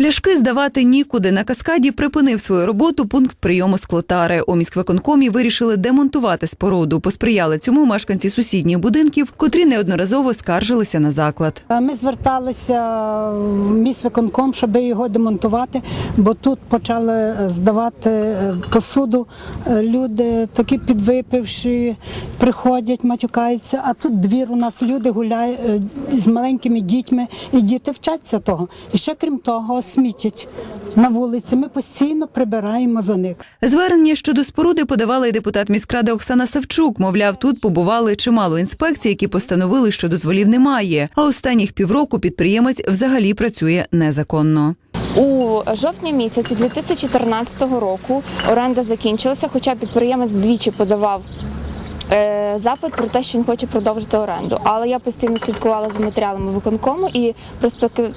Пляшки здавати нікуди. На каскаді припинив свою роботу пункт прийому склотари. У міськвиконкомі вирішили демонтувати споруду. Посприяли цьому мешканці сусідніх будинків, котрі неодноразово скаржилися на заклад. Ми зверталися в міськвиконком, щоб його демонтувати, бо тут почали здавати е, посуду. Е, Люди такі підвипивши, приходять, матюкаються. А тут двір у нас люди гуляють е, з маленькими дітьми, і діти вчаться того. І ще крім того, смітять на вулиці. Ми постійно прибираємо за них. Звернення щодо споруди подавала й депутат міськради Оксана Савчук. Мовляв, тут побували чимало інспекцій, які постановили, що дозволів немає. А останніх півроку підприємець взагалі працює незаконно. У жовтні місяці 2014 року оренда закінчилася, хоча підприємець двічі подавав. Е, Запит про те, що він хоче продовжити оренду, але я постійно слідкувала за матеріалами виконкому, і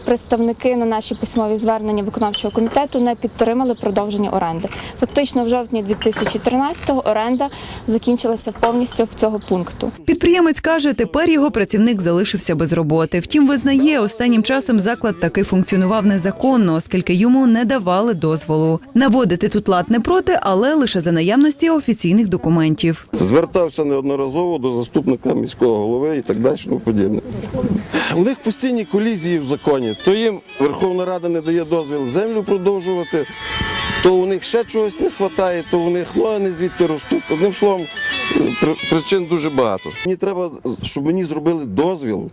представники на наші письмові звернення виконавчого комітету не підтримали продовження оренди. Фактично, в жовтні 2013-го оренда закінчилася повністю в цього пункту. Підприємець каже, тепер його працівник залишився без роботи. Втім, визнає, останнім часом заклад таки функціонував незаконно, оскільки йому не давали дозволу. Наводити тут лад не проти, але лише за наявності офіційних документів. Звертався неодноразово до заступника міського голови і так далі. Ну, подібне. У них постійні колізії в законі. То їм Верховна Рада не дає дозвіл землю продовжувати, то у них ще чогось не вистачає, то у них ну, не звідти ростуть. Одним словом, при- причин дуже багато. Мені треба, щоб мені зробили дозвіл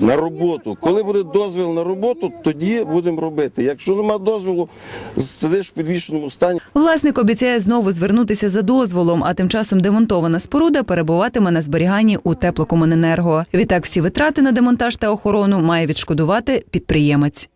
на роботу. Коли буде дозвіл на роботу, тоді будемо робити. Якщо немає дозволу, сидиш в підвішеному стані. Власник обіцяє знову звернутися за дозволом, а тим часом демонтована споруда перебуватиме на зберіганні у теплокомуненерго. Відтак всі витрати на демонтаж та охорону має відшкодувати підприємець.